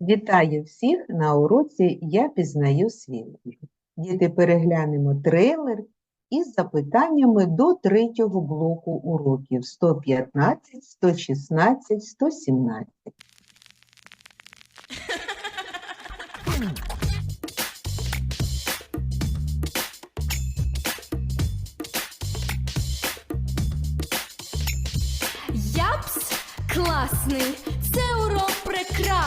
Вітаю всіх на уроці Я пізнаю світ. Діти, переглянемо трейлер із запитаннями до третього блоку уроків 115, 116, 117. Япс класний,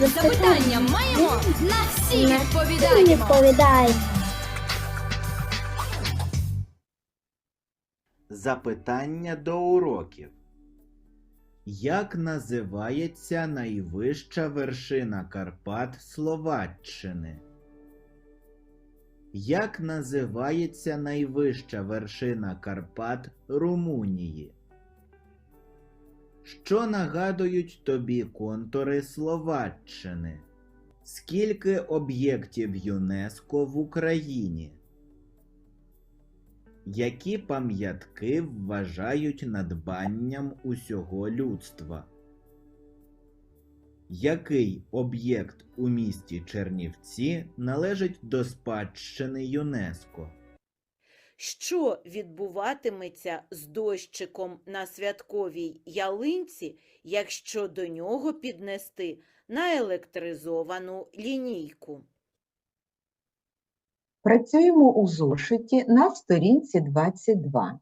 Запитання маємо, на всі На відповідаємо. Запитання до уроків. Як називається найвища вершина Карпат Словаччини? Як називається найвища вершина Карпат Румунії? Що нагадують тобі контури Словаччини? Скільки об'єктів ЮНЕСКО в Україні? Які пам'ятки вважають надбанням усього людства? Який об'єкт у місті Чернівці належить до спадщини ЮНЕСКО? Що відбуватиметься з дощиком на святковій ялинці, якщо до нього піднести наелектризовану лінійку? Працюємо у зошиті на сторінці 22.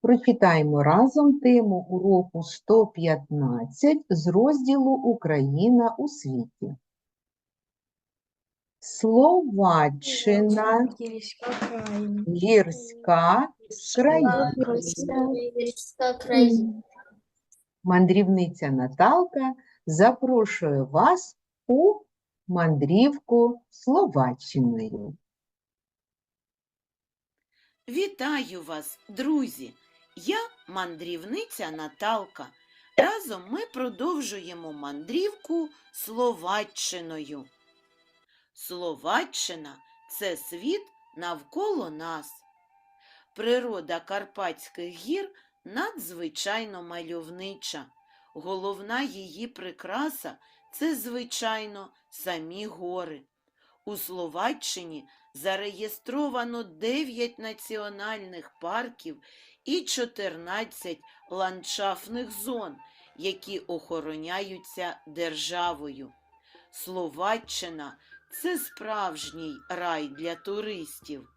Прочитаємо разом тему уроку 115 з розділу Україна у світі. Словаччина, гірська країна. Мандрівниця Наталка запрошує вас у мандрівку Словаччиною. Вітаю вас, друзі! Я мандрівниця Наталка. Разом ми продовжуємо мандрівку Словаччиною. Словаччина це світ навколо нас. Природа Карпатських гір надзвичайно мальовнича. Головна її прикраса це, звичайно, самі гори. У Словаччині зареєстровано 9 національних парків і 14 ландшафтних зон, які охороняються державою. Словаччина це справжній рай для туристів.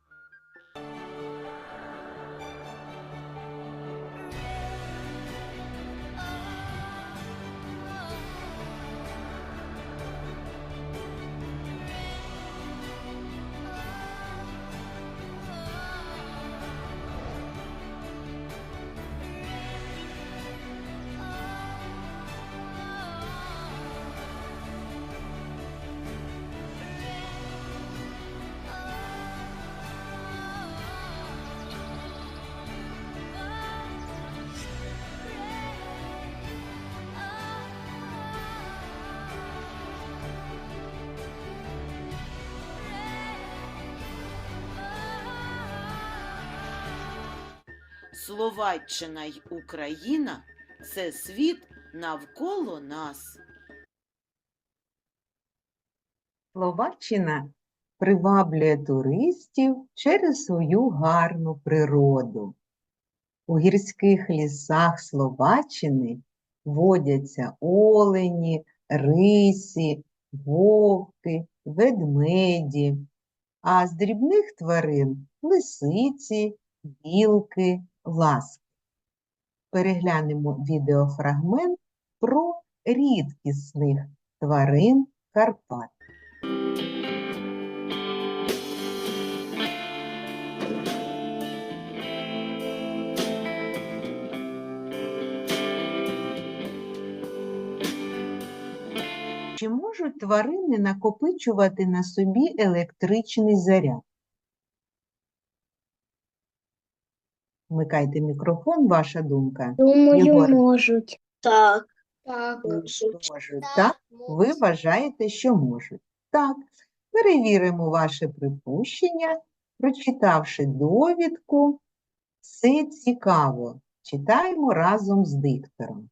Словаччина й Україна це світ навколо нас. Словаччина приваблює туристів через свою гарну природу. У гірських лісах Словаччини водяться олені, рисі, вовки, ведмеді, а з дрібних тварин лисиці, білки, ласки. Переглянемо відеофрагмент про рідкісних тварин Карпат. Чи можуть тварини накопичувати на собі електричний заряд? Вмикайте мікрофон, ваша думка. Думаю, Єгор. можуть. Так. Так, Так. Можуть, так? Ви вважаєте, що можуть. Так, перевіримо ваше припущення, прочитавши довідку. Все цікаво. Читаємо разом з диктором.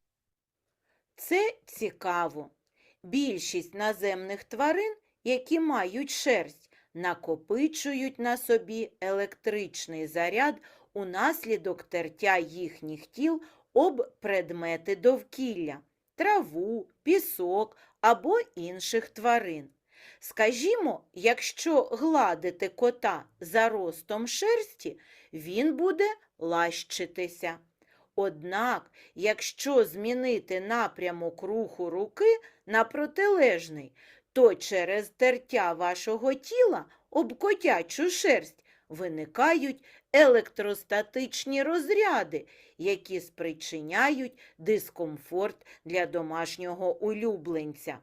Це цікаво. Більшість наземних тварин, які мають шерсть, накопичують на собі електричний заряд унаслідок тертя їхніх тіл об предмети довкілля, траву, пісок або інших тварин. Скажімо, якщо гладити кота за ростом шерсті, він буде лащитися. Однак, якщо змінити напрямок руху руки на протилежний, то через тертя вашого тіла об котячу шерсть виникають електростатичні розряди, які спричиняють дискомфорт для домашнього улюбленця.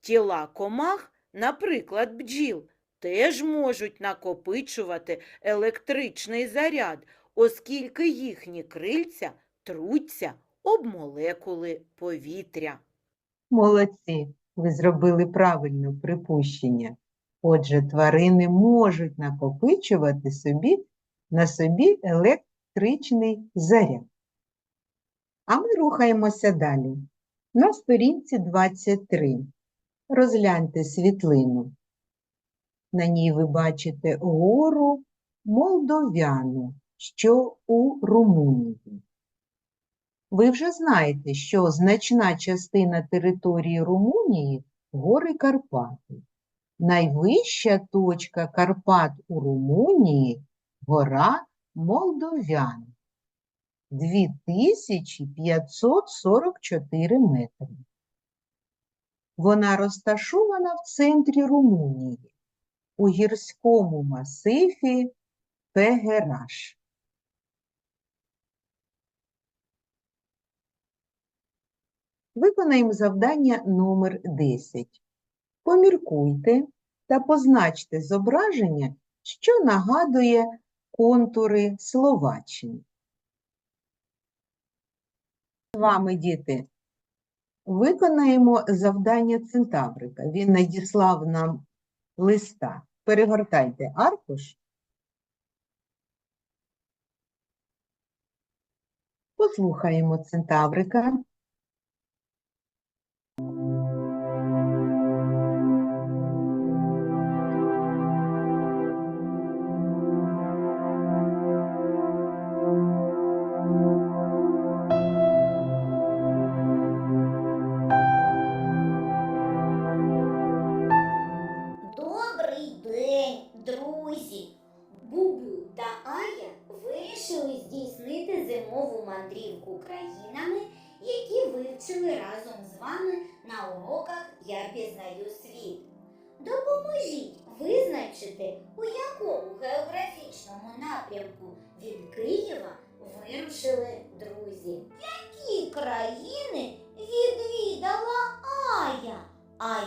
Тіла комах, наприклад, бджіл, теж можуть накопичувати електричний заряд, оскільки їхні крильця труться об молекули повітря. Молодці, ви зробили правильне припущення. Отже, тварини можуть накопичувати собі, на собі електричний заряд. А ми рухаємося далі. На сторінці 23. Розгляньте світлину. На ній ви бачите гору Молдовяну, що у Румунії. Ви вже знаєте, що значна частина території Румунії – гори Карпати. Найвища точка Карпат у Румунії – гора Молдовян. 2544 метри. Вона розташована в центрі Румунії, у гірському масифі Пегераш. Виконаємо завдання номер 10. Поміркуйте та позначте зображення, що нагадує контури Словаччини. З вами, діти, виконаємо завдання Центаврика. Він надіслав нам листа. Перегортайте аркуш. Послухаємо Центаврика.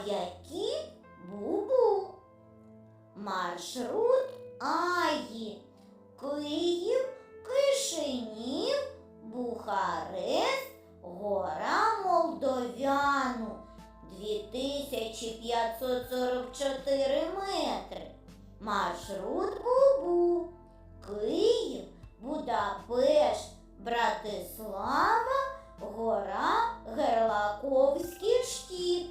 Які Бубу. Маршрут Аї. Київ, Кишинів, Бухарест, Гора Молдовяну. 2544 метри. Маршрут Бубу. Київ, Будапешт, Братислава, Гора Герлаковський штіт.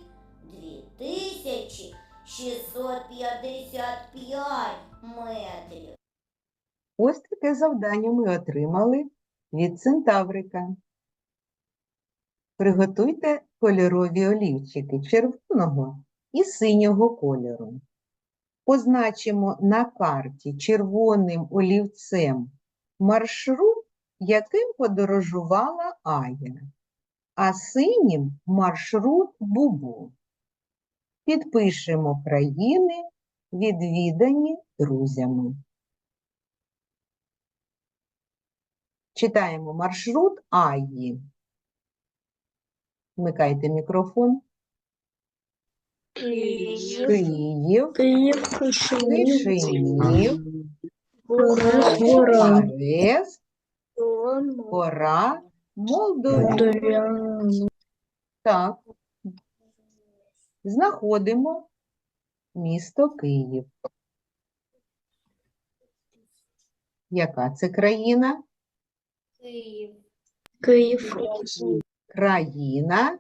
2655 метрів. Ось таке завдання ми отримали від Центаврика. Приготуйте кольорові олівчики червоного і синього кольору. Позначимо на карті червоним олівцем маршрут, яким подорожувала Ая, а синім маршрут Бубу. Підпишемо країни, відвідані друзями. Читаємо маршрут Аї. Вмикайте мікрофон. Київ, Київ, Кишинів, Кишинів, Гора, Бухарест, Гора, Молдові. Так. Знаходимо місто Київ. Яка це країна? Київ, Країна.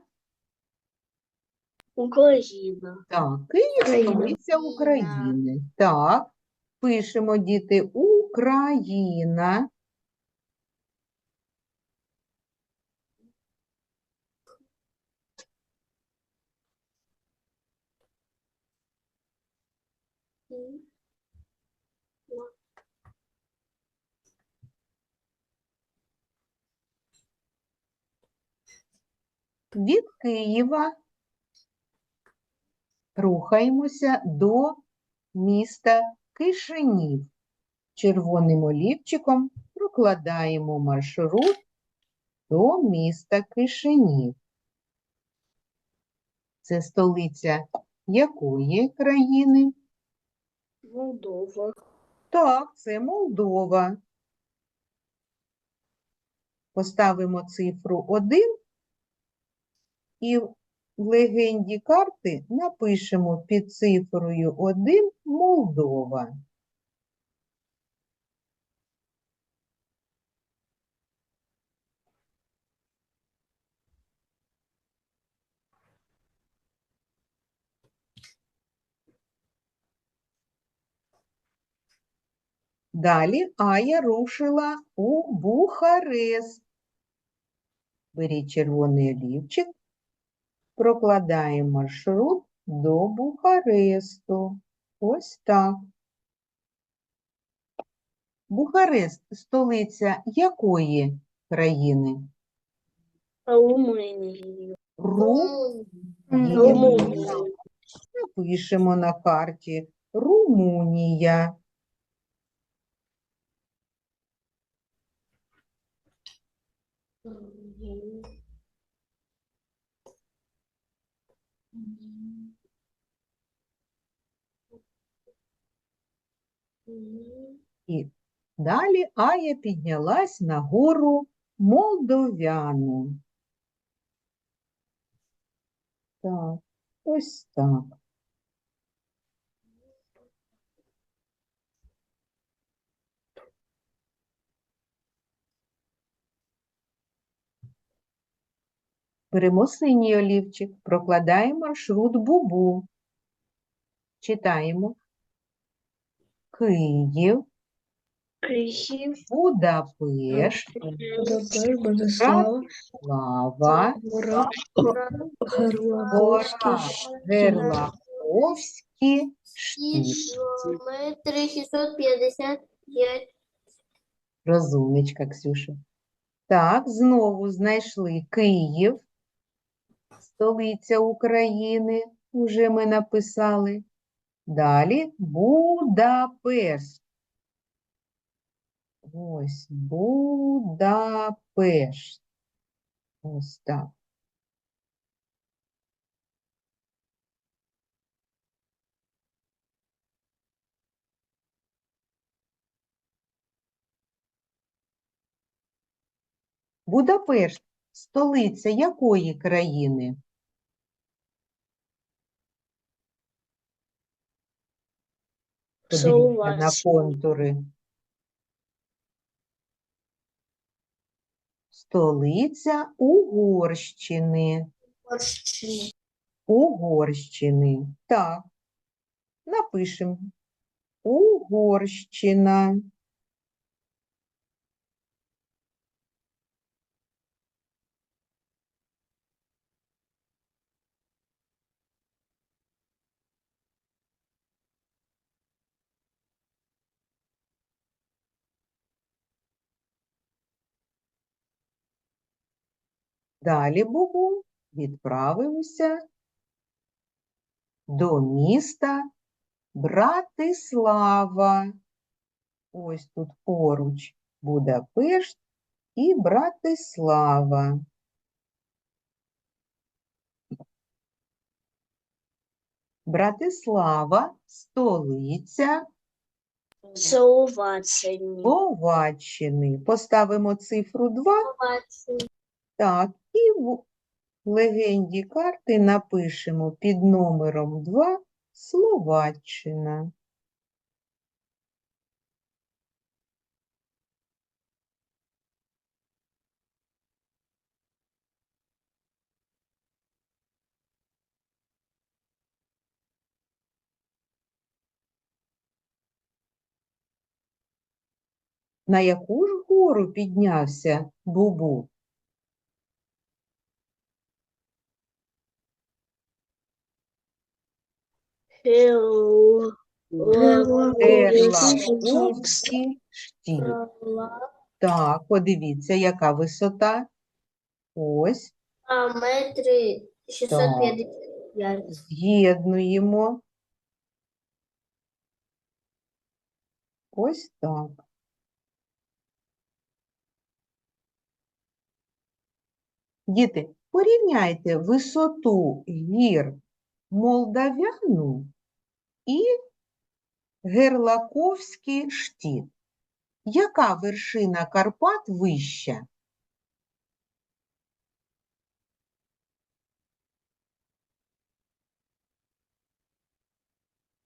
Україна, Так, Київ столиця України. Так, пишемо, діти, Україна. Від Києва рухаємося до міста Кишинів. Червоним олівчиком прокладаємо маршрут до міста Кишинів. Це столиця якої країни? Молдова, Так, це Молдова. Поставимо цифру 1 і в легенді карти напишемо під цифрою 1 Молдова. Далі Ая рушила у Бухарест. Беріть червоний олівчик, прокладаємо маршрут до Бухаресту. Ось так. Бухарест – столиця якої країни? Румунія, Румунія. Румунія, Напишемо на карті Румунія. І далі Ая піднялась на гору Молдовяну. Так, ось так. Беремо олівчик, прокладаємо маршрут Бубу. Читаємо. Київ, Київ, Будапешт, Будапешт, Братислава, Слава, Гора, Гора, Герлаковський, Герлаковський, Кілометри 655. Розумничка, Ксюша. Так, знову знайшли Київ, столиця України, уже ми написали. Далі Будапешт. Ось Будапешт. Ось так. Будапешт – столиця якої країни? Подивіться на контури. Столиця Угорщини. Угорщини. Так. Напишемо. Угорщина. Далі Богу відправився до міста Братислава. Ось тут поруч Будапешт і Братислава. Братислава, столиця Словаччини. Словаччини. Поставимо цифру 2. Так, і в легенді карти напишемо під номером 2 Словаччина. На яку ж гору піднявся Бубу? Штіль. Так, подивіться, яка висота. Ось, А метри 655. з'єднуємо. Ось так. Діти, порівняйте висоту гір Молдавяну і Герлаковський штіт. Яка вершина Карпат вища?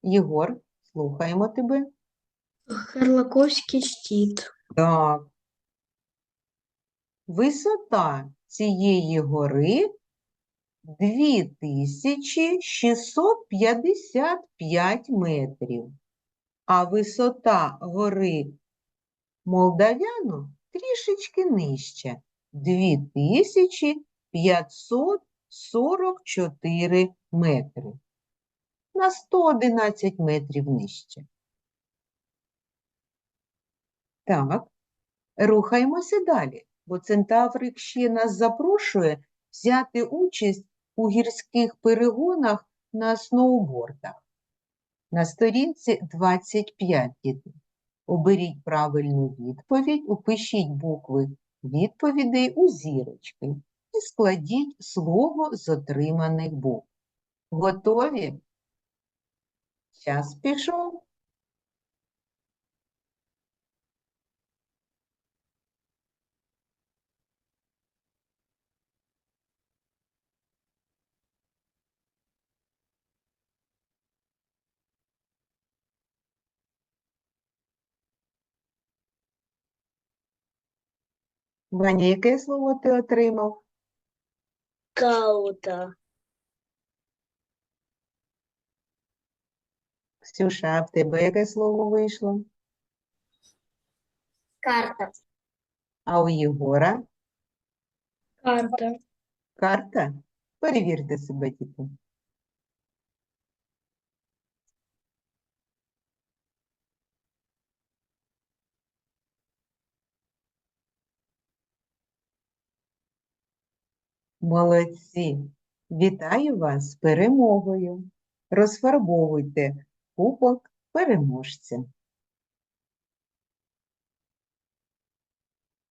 Єгор, слухаємо тебе. Харлаковський щит. Так. Висота цієї гори 2655 метрів, а висота гори Молдавяну трішечки нижче 2544 метри. На 111 метрів нижче. Так, рухаємося далі, бо Центаврик ще нас запрошує взяти участь у гірських перегонах на сноубордах. На сторінці 25 діти. Оберіть правильну відповідь, упишіть букви відповідей у зірочки і складіть слово з отриманих букв. Готові? Час пішов. Ваня, яке слово ти отримав? Каута. Ксюша, а в тебе яке слово вийшло? Карта. А у Єгора? Карта. Карта? Перевірте себе, діти. Молодці! Вітаю вас з перемогою! Розфарбовуйте кубок переможця.